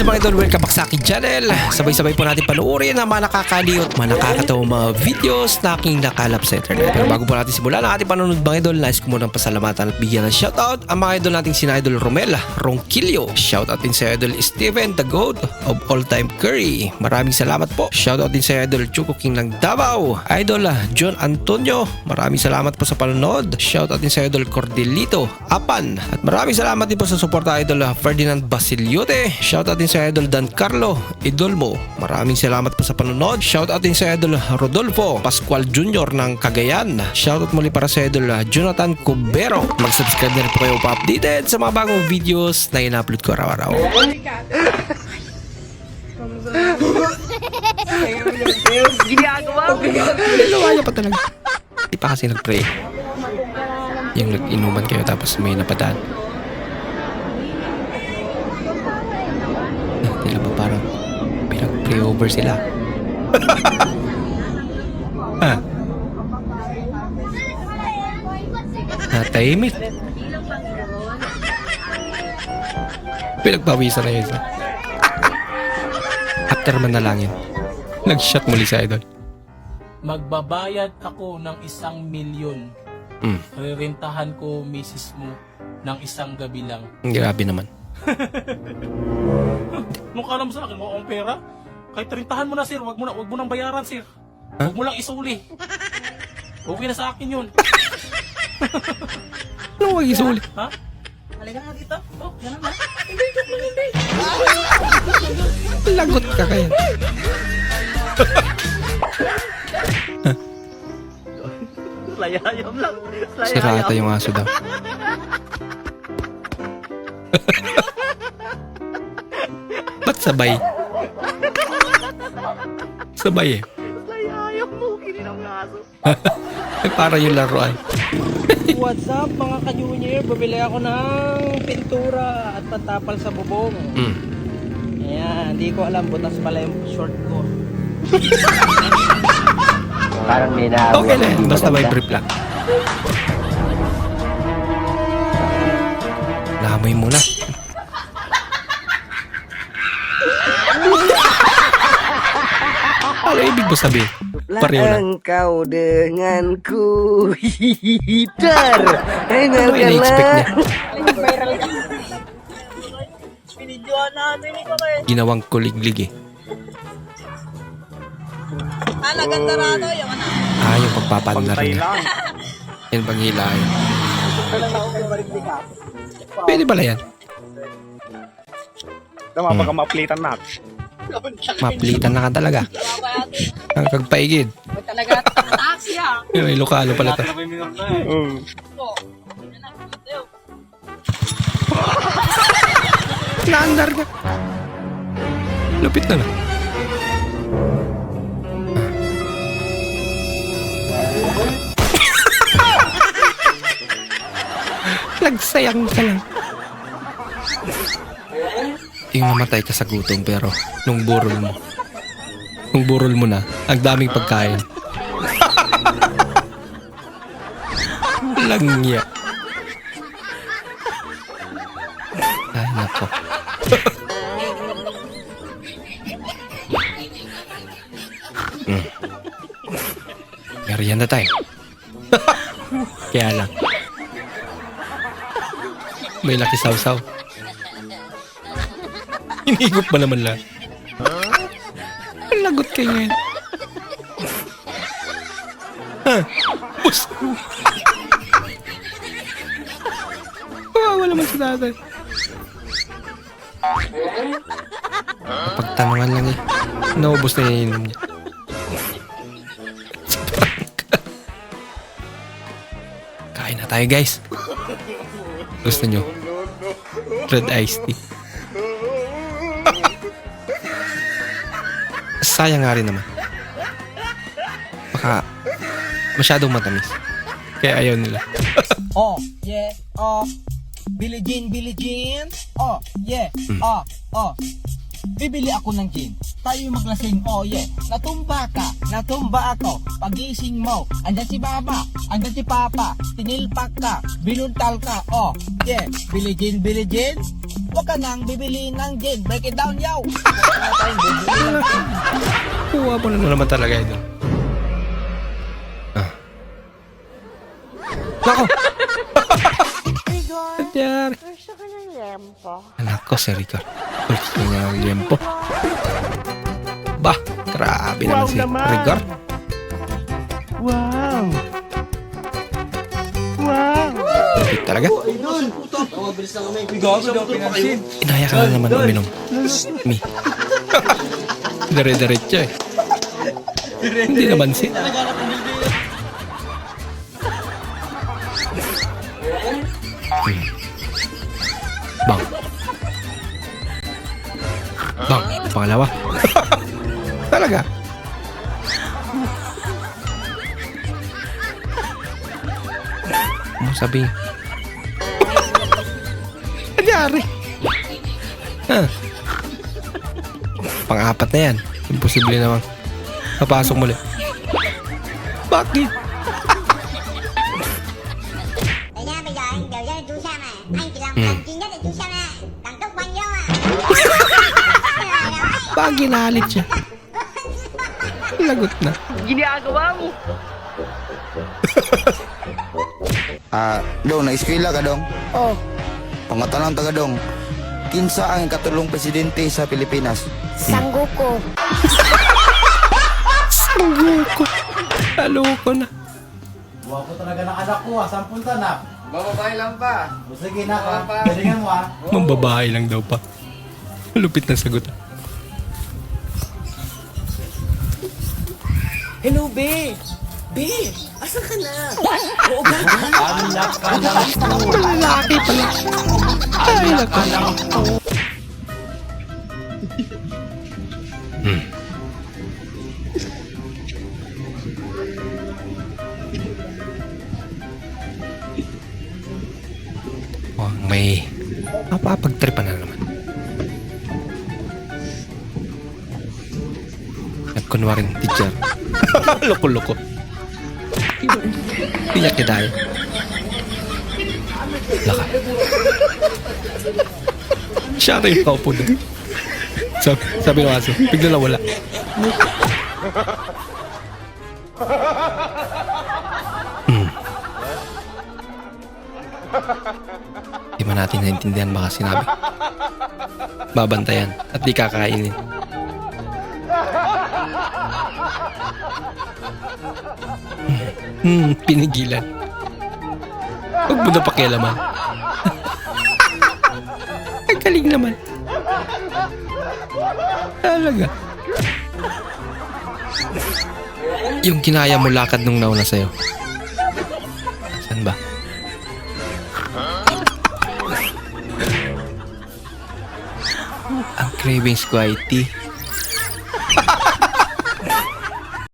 What's mga idol? Welcome back sa aking channel. Sabay-sabay po natin panuorin ang mga nakakaliw at mga nakakatawang mga videos na aking nakalap sa internet. Pero bago po natin simulan ang ating panonood mga idol, nais ko munang pasalamatan at bigyan ng shoutout ang mga idol nating sina Idol Romel, Ronquillo. Shoutout din sa Idol Steven, the GOAT of all time Curry. Maraming salamat po. Shoutout din sa Idol Chuko King ng Davao. Idol ah, John Antonio, maraming salamat po sa panonood. Shoutout din sa Idol Cordelito, Apan. At maraming salamat din po sa suporta Idol ah, Ferdinand Basiliote. Shoutout din sa Idol Dan Carlo Idolmo. Maraming salamat po sa panonood. Shoutout din sa Idol Rodolfo Pascual Jr. ng Cagayan. Shoutout muli para sa Idol Jonathan Cubero. Mag-subscribe na rin po kayo pa-updated sa mga bagong videos na in-upload ko araw-araw. Ginagawa mo. Ginawa niya pa talaga. Di pa kasi nag-pray. Yung nag-inuman kayo tapos may napadaan. Ah, Tila ba parang pinag-pray over sila? ah. Natahimik. Pinagpawisan na yun. isa. After manalangin, nag-shot muli sa idol. magbabayad ako ng isang milyon. Mm. Rerentahan ko misis mo ng isang gabi lang. Grabe naman. Nung ka mo sa akin, akong pera. Kahit rentahan mo na sir, wag mo na, wag mo nang bayaran sir. Wag mo lang isuli. Okay na sa akin yun. Ano wag isuli? Ha? Halika nga dito. Oh, ganun na. Hindi, joke lang, hindi. Lagot ka kaya. Layayam lang. Sirata yung aso daw. Ba't sabay? Sabay eh. Mo. Eh, para yung laruan. What's up mga ka-junior? Bumili ako ng pintura at patapal sa bubong. Mm. Ayan, hindi ko alam butas pala yung short ko. Parang may naawa. Okay lang. Basta may brief lang. Lamoy muna. Ano ibig mo sabihin? Pareho lang. Engkau denganku Hihihitar Ano ina-expect niya? Pinidyoan natin ito kay. Ginawang kuliglig eh. Ala, ganda rado. Yung ano. Ah, yung pagpapandar niya. Yan bang hilahin? Pwede pala yan. Tama baka maplitan natin. Maplitan na ka talaga. Ang kagpaigid. Talaga, taxi ah. May lokalo pala to. Mm. Naandar ka. Lupit na na. Nagsayang ka lang. Yung namatay ka sa gutom pero nung burol mo. Nung burol mo na, ang daming pagkain. Langya. Ay, nako. mm. Merienda time. Kaya lang. May laki saw-saw. Hinigop ba naman lang? Ang lagot kayo yan. Ha? Bus! Kawawa naman si tatay. Pagtanungan lang eh. Naubos na yung ininom niya. Kain na tayo guys. Gusto nyo? Red iced tea. Sayang nga rin naman. Baka masyadong matamis. Kaya ayaw nila. Oh, yeah, oh. Billie Jean, Billie Jean. Oh, yeah, oh, oh. Bibili ako ng gin. Tayo maglasing, oh yeah. Natumba ka, natumba ako. Pagising mo, andyan si Baba, andyan si Papa. Tinilpak ka, binuntal ka, oh yeah. Billie Jean, Billie Jean. Huwag ka nang bibili ng gin. Break it down, yo! Kuha mo na naman talaga ito. Ah. Nako! Nangyari. Gusto ko ng lempo. Anak ko, si Ricar. Gusto niya ng liempo. Bah, grabe naman si Ricar. Talaga. Inaya ka na naman uminom. Mi. Dire-diretso eh. Hindi naman si. Bang. Bang. Pangalawa. Talaga. Ano sabi? Nangyari. Ha? Pang-apat na yan. Imposible naman. Papasok muli. Bakit? À Bakit ginalit siya? Lagot na. Ginagawa mo. Ah, dong, na-eskwela ka dong? Oh. Pangatanang taga dong. Kinsa ang katulong presidente sa Pilipinas? Sangguko Loko. Loko na. Wapo talaga ng anak ko ah, sampun tanak. Bababae lang pa. O sige na ka, galingan mo ah. Mambabae lang daw pa. Lupit na sagot. ah. Hello, be. Be, asan ka na? Oo ba? Lalaki pala. Ay, lako. Hmm. Oh, may mapapagtripan na naman. Nagkunwaring teacher. Loko-loko. Hindi niya kidaya. Laka. Siya rin yung kaupo doon. Sabi, sabi ng aso, bigla na wala. Hmm. Di ba natin naintindihan baka sinabi? Babantayan at di kakainin. Hmm, pinigilan. Huwag mo na pakialaman. Ang galing naman. Talaga. Yung kinaya mo lakad nung nauna sa'yo. Saan ba? Ang cravings ko ay tea.